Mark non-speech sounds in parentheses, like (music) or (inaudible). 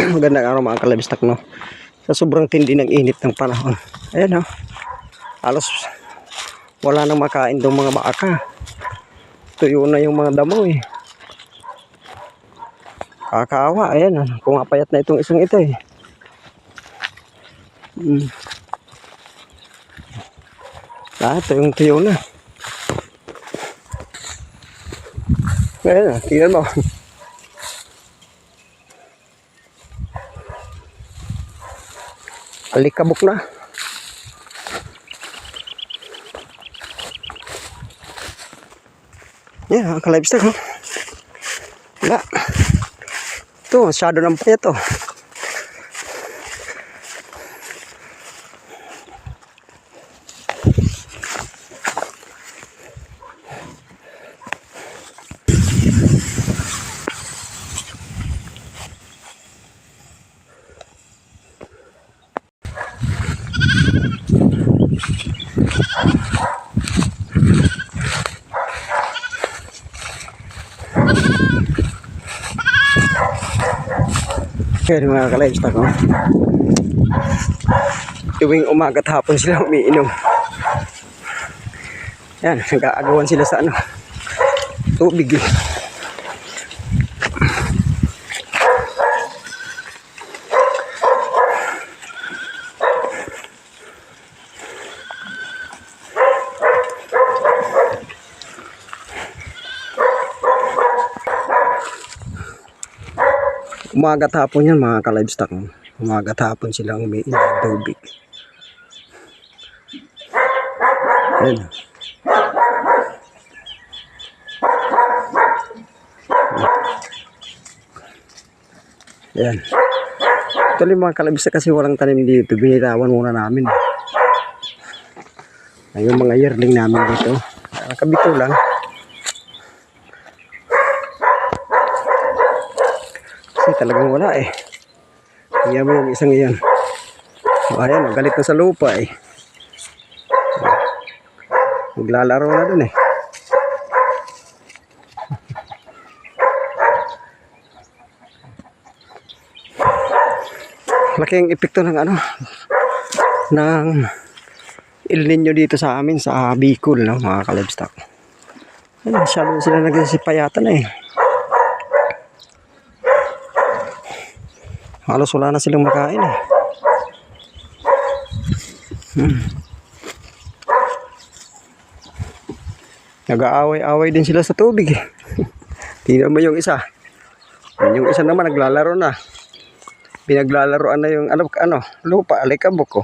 (clears throat) Magandang araw mga kalabistak no. Sa sobrang tindi ng init ng panahon. Ayan oh. Halos wala nang makain daw mga baka. Tuyo na yung mga damo eh. Kakaawa, ayan oh. Pumapayat na itong isang ito eh. Hmm. Lahat yung tuyo na. Ayan oh, tingnan mo. (laughs) Alikabok na. Yan, ang ka-livestock. Wala. Ito, masyado ng payat, oh. Yan, mga ka-livestock, oh. Tuwing umaga hapon sila umiinom. Yan, nag-aagawan sila sa ano. Tubig. eh. Umaga at hapon yan mga ka-livestock. Umaga at hapon silang umiinom ng tubig. Yan. Yan. Tuloy mga kalabisa kasi walang tanim dito. Binitawan muna namin. Ay, yung mga yearling namin dito. Kabito lang. Kasi talagang wala eh. Kaya mo yung isang iyan. O ayan, galit na sa lupa eh. Maglalaro na dun eh. (laughs) Laki ang epekto ng ano, ng El Nino dito sa amin, sa Bicol, no, mga kalibstock. Ay, masyado sila nagsisipayatan eh. Halos wala na silang makain eh. Hmm. Nag-aaway-away din sila sa tubig eh. (laughs) Tingnan mo yung isa. Yung isa naman naglalaro na. Pinaglalaroan na yung ano, ano lupa, alikabok ko.